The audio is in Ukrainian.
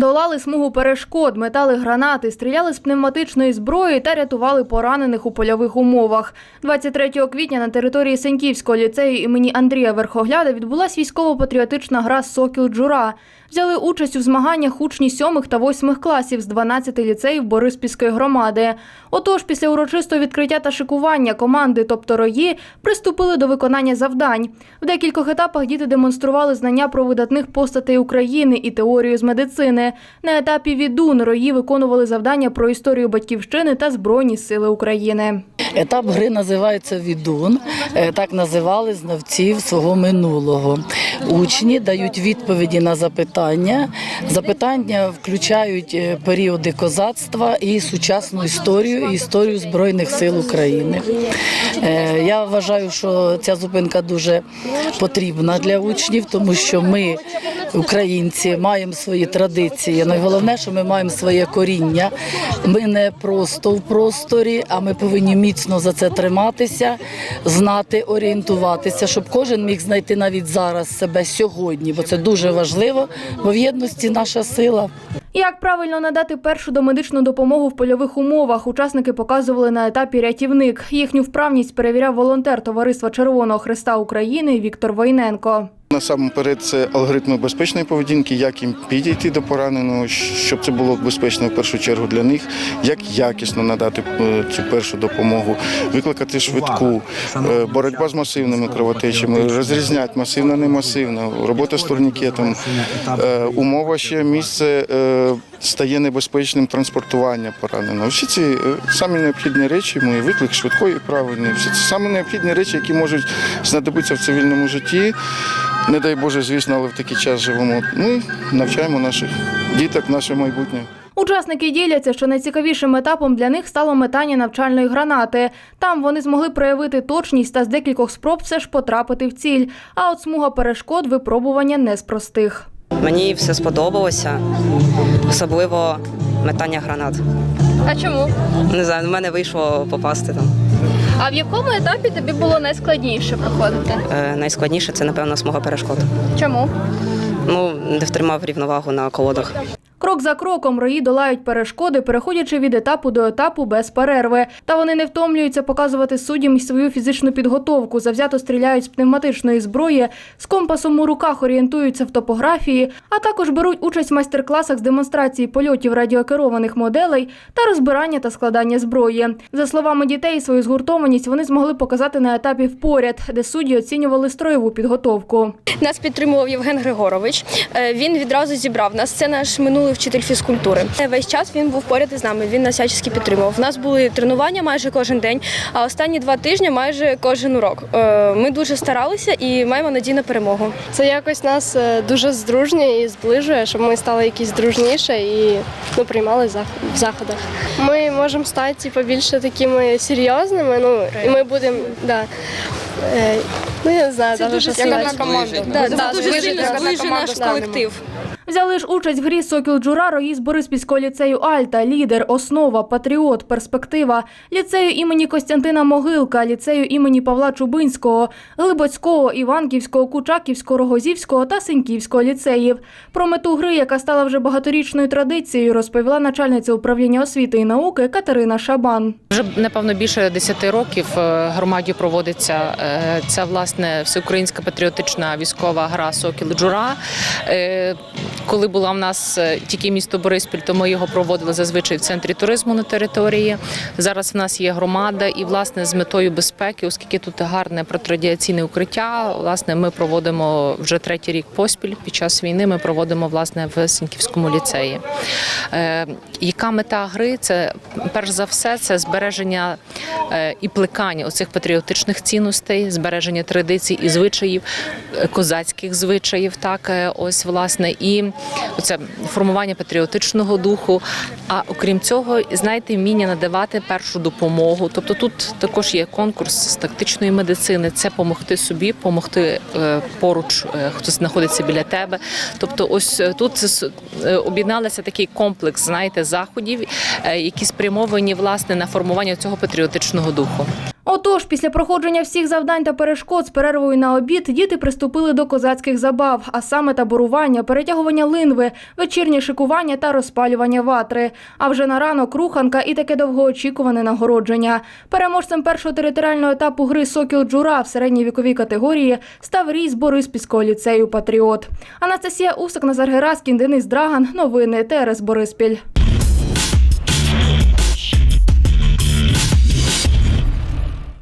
Долали смугу перешкод, метали гранати, стріляли з пневматичної зброї та рятували поранених у польових умовах. 23 квітня на території Сеньківського ліцею імені Андрія Верхогляда відбулась військово-патріотична гра Сокіл Джура. Взяли участь у змаганнях учні 7 та 8 класів з 12 ліцеїв Бориспільської громади. Отож, після урочистого відкриття та шикування команди, тобто рої, приступили до виконання завдань. В декількох етапах діти демонстрували знання про видатних постатей України і теорію з медицини. На етапі відун рої виконували завдання про історію батьківщини та Збройні сили України. Етап гри називається Відун. Е, Так називали знавців свого минулого. Учні дають відповіді на запитання. Запитання включають е, періоди козацтва і сучасну історію, і історію Збройних сил України. Е, Я вважаю, що ця зупинка дуже потрібна для учнів, тому що ми, українці, маємо свої традиції. Найголовне, що ми маємо своє коріння. Ми не просто в просторі, а ми повинні міцно за це триматися, знати, орієнтуватися, щоб кожен міг знайти навіть зараз себе сьогодні, бо це дуже важливо, бо в єдності наша сила. Як правильно надати першу домедичну допомогу в польових умовах, учасники показували на етапі рятівник. Їхню вправність перевіряв волонтер Товариства Червоного Христа України Віктор Войненко. Насамперед, це алгоритми безпечної поведінки, як їм підійти до пораненого, щоб це було безпечно в першу чергу для них, як якісно надати е, цю першу допомогу, викликати швидку, е, боротьба з масивними кровотечами, розрізняти масивна, немасивна, робота з турнікетом. Е, Умова ще місце стає небезпечним транспортування пораненого. Всі ці е, самі необхідні речі, ми виклик швидкої правильний, всі це самі необхідні речі, які можуть знадобитися в цивільному житті. Не дай Боже, звісно, але в такий час живемо. Ми навчаємо наших діток, наше майбутнє. Учасники діляться, що найцікавішим етапом для них стало метання навчальної гранати. Там вони змогли проявити точність та з декількох спроб все ж потрапити в ціль. А от смуга перешкод випробування не з простих. Мені все сподобалося, особливо метання гранат. А чому? Не знаю, в мене вийшло попасти там. А в якому етапі тобі було найскладніше проходити? Е, найскладніше це, напевно, смуга перешкод. Чому? Ну, не втримав рівновагу на колодах. Крок за кроком рої долають перешкоди, переходячи від етапу до етапу без перерви. Та вони не втомлюються показувати суддям свою фізичну підготовку. Завзято стріляють з пневматичної зброї, з компасом у руках орієнтуються в топографії, а також беруть участь в майстер-класах з демонстрації польотів радіокерованих моделей та розбирання та складання зброї. За словами дітей, свою згуртованість вони змогли показати на етапі впоряд, де судді оцінювали строєву підготовку. Нас підтримував Євген Григорович. Е, Він відразу зібрав нас. Це наш минулий вчитель фізкультури. Е, Весь час він був поряд із нами. Він нас всячески підтримував. У нас були тренування майже кожен день, а останні два тижні майже кожен урок. Е, Ми дуже старалися і маємо надію на перемогу. Це якось нас е, дуже здружнює і зближує, щоб ми стали якісь дружніше і ну, приймали в заходах. Ми можемо стати типу, більше такими серйозними. Ну і ми будемо да. Ну я не знаю, це дуже сильна команда. Да, да, дуже сильно зближує наш колектив. Взяли ж участь в грі Сокіл Джура рої з Бориспільського ліцею Альта, лідер, основа, патріот, перспектива, ліцею імені Костянтина Могилка, ліцею імені Павла Чубинського, Глибоцького, Іванківського, Кучаківського, Рогозівського та Сеньківського ліцеїв. Про мету гри, яка стала вже багаторічною традицією, розповіла начальниця управління освіти і науки Катерина Шабан. Вже напевно більше 10 років е, громаді проводиться е, ця власне всеукраїнська патріотична військова гра Сокіл Джура. Коли була в нас е, тільки місто Бориспіль, то ми його проводили зазвичай в центрі туризму на території. Зараз в нас є громада, і власне з метою безпеки, оскільки тут гарне протирадіаційне укриття, власне, ми проводимо вже третій рік поспіль. Під час війни ми проводимо власне в Сіньківському ліцеї. Е, Яка мета гри? Це перш за все це збереження е, і плекання оцих патріотичних цінностей, збереження традицій і звичаїв, е, козацьких звичаїв, так ось власне, і це формування патріотичного духу. А окрім цього, знаєте, вміння надавати першу допомогу. Тобто тут також є конкурс з тактичної медицини. Це допомогти собі, допомогти поруч, е, хто знаходиться біля тебе. Тобто, ось е, тут е, об'єдналися такий комплекс, знаєте, заходів, е, які спрямовані власне на формування цього патріотичного духу. Тож, після проходження всіх завдань та перешкод з перервою на обід, діти приступили до козацьких забав, а саме таборування, перетягування линви, вечірнє шикування та розпалювання ватри. А вже на ранок руханка і таке довгоочікуване нагородження. Переможцем першого територіального етапу гри Сокіл Джура в середній віковій категорії став рій з Бориспільського ліцею Патріот. Анастасія Усик, Назар Гераскін, Денис Драган. Новини ТРС Бориспіль.